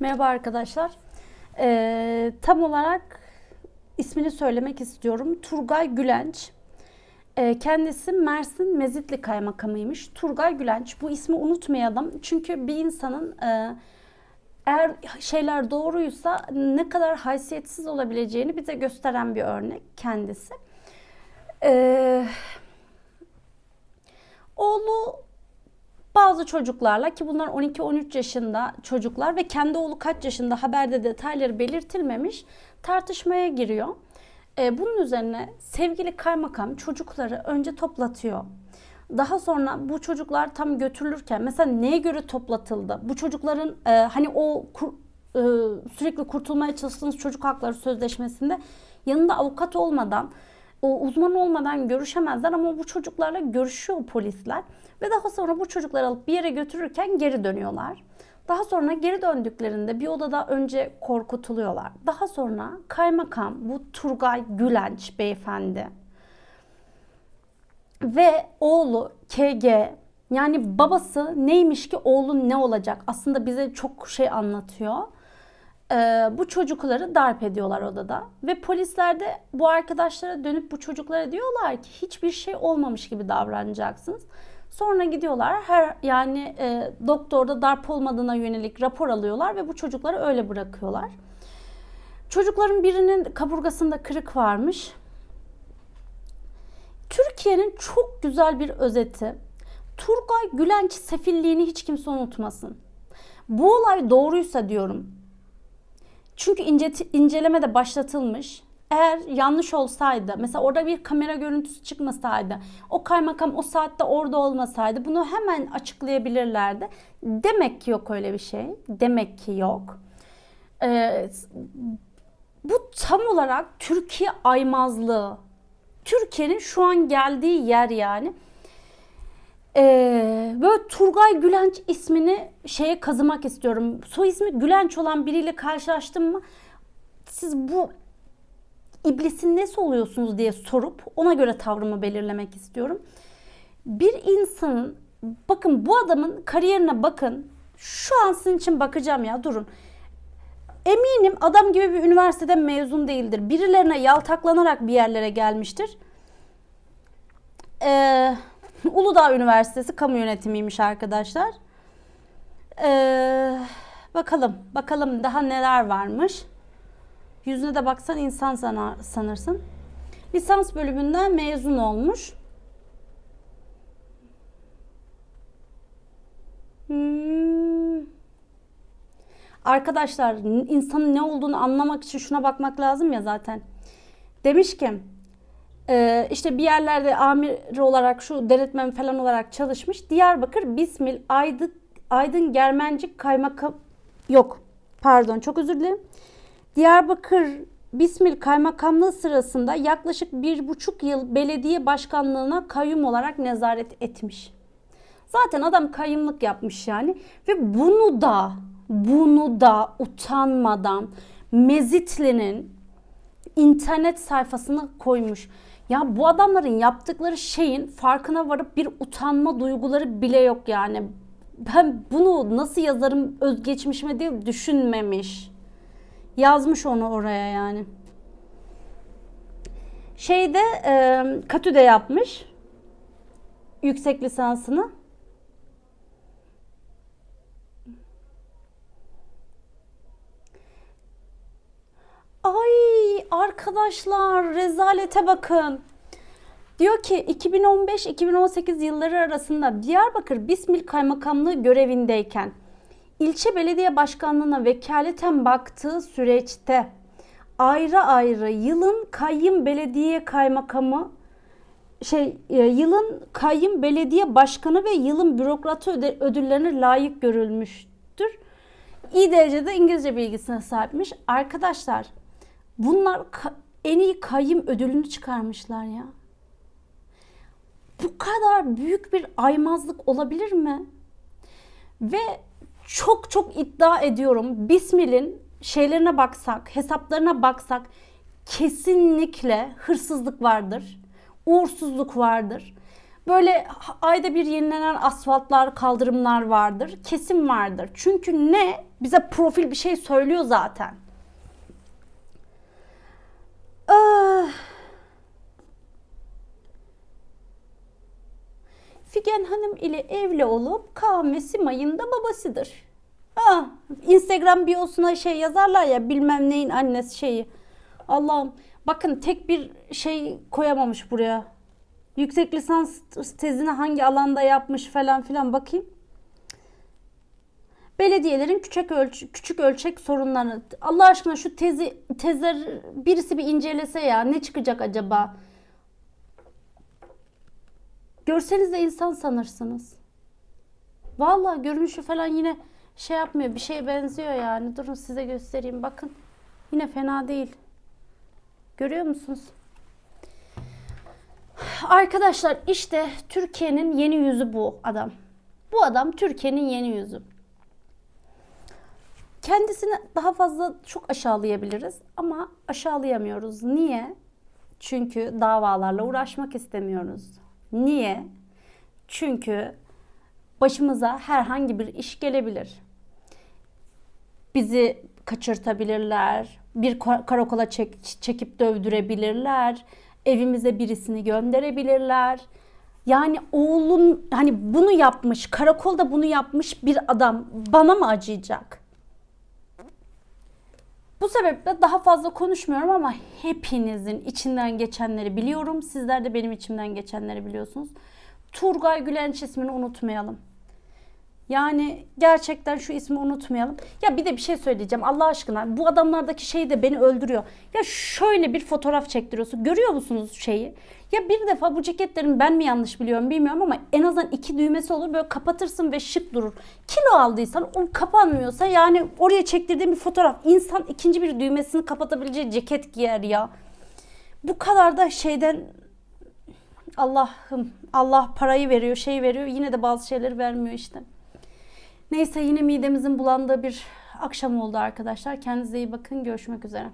Merhaba arkadaşlar. Ee, tam olarak ismini söylemek istiyorum. Turgay Gülenç. Ee, kendisi Mersin Mezitli Kaymakamıymış. Turgay Gülenç. Bu ismi unutmayalım. Çünkü bir insanın e, eğer şeyler doğruysa ne kadar haysiyetsiz olabileceğini bize gösteren bir örnek kendisi. Ee, oğlu bazı çocuklarla ki bunlar 12-13 yaşında çocuklar ve kendi oğlu kaç yaşında haberde detayları belirtilmemiş tartışmaya giriyor. Ee, bunun üzerine sevgili kaymakam çocukları önce toplatıyor. Daha sonra bu çocuklar tam götürülürken mesela neye göre toplatıldı? Bu çocukların e, hani o kur- e, sürekli kurtulmaya çalıştığınız çocuk hakları sözleşmesinde yanında avukat olmadan uzman olmadan görüşemezler ama bu çocuklarla görüşüyor polisler ve daha sonra bu çocukları alıp bir yere götürürken geri dönüyorlar. Daha sonra geri döndüklerinde bir odada önce korkutuluyorlar. Daha sonra kaymakam bu Turgay Gülenç beyefendi ve oğlu KG yani babası neymiş ki oğlun ne olacak? Aslında bize çok şey anlatıyor. Ee, bu çocukları darp ediyorlar odada ve polisler de bu arkadaşlara dönüp bu çocuklara diyorlar ki hiçbir şey olmamış gibi davranacaksınız. Sonra gidiyorlar her yani e, doktorda darp olmadığına yönelik rapor alıyorlar ve bu çocukları öyle bırakıyorlar. Çocukların birinin kaburgasında kırık varmış. Türkiye'nin çok güzel bir özeti. Turgay Gülenç sefilliğini hiç kimse unutmasın. Bu olay doğruysa diyorum. Çünkü ince, inceleme de başlatılmış. Eğer yanlış olsaydı, mesela orada bir kamera görüntüsü çıkmasaydı, o kaymakam o saatte orada olmasaydı bunu hemen açıklayabilirlerdi. Demek ki yok öyle bir şey. Demek ki yok. Ee, bu tam olarak Türkiye aymazlığı. Türkiye'nin şu an geldiği yer yani. Ee, böyle Turgay Gülenç ismini şeye kazımak istiyorum. Soy ismi Gülenç olan biriyle karşılaştım mı? Siz bu iblisin nesi oluyorsunuz diye sorup ona göre tavrımı belirlemek istiyorum. Bir insanın bakın bu adamın kariyerine bakın. Şu an sizin için bakacağım ya durun. Eminim adam gibi bir üniversiteden mezun değildir. Birilerine yaltaklanarak bir yerlere gelmiştir. Ee, Uludağ Üniversitesi kamu yönetimiymiş arkadaşlar. Ee, bakalım, bakalım daha neler varmış. Yüzüne de baksan insan sana, sanırsın. Lisans bölümünden mezun olmuş. Hmm. Arkadaşlar insanın ne olduğunu anlamak için şuna bakmak lazım ya zaten. Demiş ki e, işte bir yerlerde amir olarak şu denetmen falan olarak çalışmış. Diyarbakır Bismil Aydın, Aydın Germencik Kaymakam yok pardon çok özür dilerim. Diyarbakır Bismil Kaymakamlığı sırasında yaklaşık bir buçuk yıl belediye başkanlığına kayyum olarak nezaret etmiş. Zaten adam kayyumluk yapmış yani ve bunu da bunu da utanmadan Mezitli'nin internet sayfasına koymuş. Ya bu adamların yaptıkları şeyin farkına varıp bir utanma duyguları bile yok yani. Ben bunu nasıl yazarım özgeçmişime değil düşünmemiş. Yazmış onu oraya yani. Şeyde e, Katü'de yapmış yüksek lisansını. Ay arkadaşlar rezalete bakın. Diyor ki 2015-2018 yılları arasında Diyarbakır Bismil Kaymakamlığı görevindeyken ilçe belediye başkanlığına vekaleten baktığı süreçte ayrı ayrı yılın kayyım belediye kaymakamı şey e, yılın kayyım belediye başkanı ve yılın bürokratı ödüllerine layık görülmüştür. İyi derecede İngilizce bilgisine sahipmiş. Arkadaşlar bunlar en iyi kayyım ödülünü çıkarmışlar ya. Bu kadar büyük bir aymazlık olabilir mi? Ve çok çok iddia ediyorum Bismil'in şeylerine baksak, hesaplarına baksak kesinlikle hırsızlık vardır, uğursuzluk vardır. böyle ayda bir yenilenen asfaltlar, kaldırımlar vardır. Kesin vardır. Çünkü ne? Bize profil bir şey söylüyor zaten. Figen Hanım ile evli olup Kaan ve Simay'ın da babasıdır. Ah, Instagram biosuna şey yazarlar ya bilmem neyin annesi şeyi. Allah'ım bakın tek bir şey koyamamış buraya. Yüksek lisans tezini hangi alanda yapmış falan filan bakayım. Belediyelerin küçük ölç küçük ölçek sorunlarını. Allah aşkına şu tezi tezler birisi bir incelese ya ne çıkacak acaba? Görseniz de insan sanırsınız. Vallahi görünüşü falan yine şey yapmıyor. Bir şeye benziyor yani. Durun size göstereyim. Bakın. Yine fena değil. Görüyor musunuz? Arkadaşlar işte Türkiye'nin yeni yüzü bu adam. Bu adam Türkiye'nin yeni yüzü. Kendisini daha fazla çok aşağılayabiliriz ama aşağılayamıyoruz. Niye? Çünkü davalarla uğraşmak istemiyoruz. Niye? Çünkü başımıza herhangi bir iş gelebilir. Bizi kaçırtabilirler, bir kar- karakola çek, çekip dövdürebilirler, evimize birisini gönderebilirler. Yani oğlum hani bunu yapmış, karakolda bunu yapmış bir adam bana mı acıyacak? Bu sebeple daha fazla konuşmuyorum ama hepinizin içinden geçenleri biliyorum. Sizler de benim içimden geçenleri biliyorsunuz. Turgay Gülenç ismini unutmayalım. Yani gerçekten şu ismi unutmayalım. Ya bir de bir şey söyleyeceğim Allah aşkına. Bu adamlardaki şey de beni öldürüyor. Ya şöyle bir fotoğraf çektiriyorsun. Görüyor musunuz şeyi? Ya bir defa bu ceketlerin ben mi yanlış biliyorum bilmiyorum ama en azından iki düğmesi olur. Böyle kapatırsın ve şık durur. Kilo aldıysan o kapanmıyorsa yani oraya çektirdiğim bir fotoğraf. insan ikinci bir düğmesini kapatabileceği ceket giyer ya. Bu kadar da şeyden Allah'ım Allah parayı veriyor şey veriyor yine de bazı şeyleri vermiyor işte. Neyse yine midemizin bulandığı bir akşam oldu arkadaşlar. Kendinize iyi bakın. Görüşmek üzere.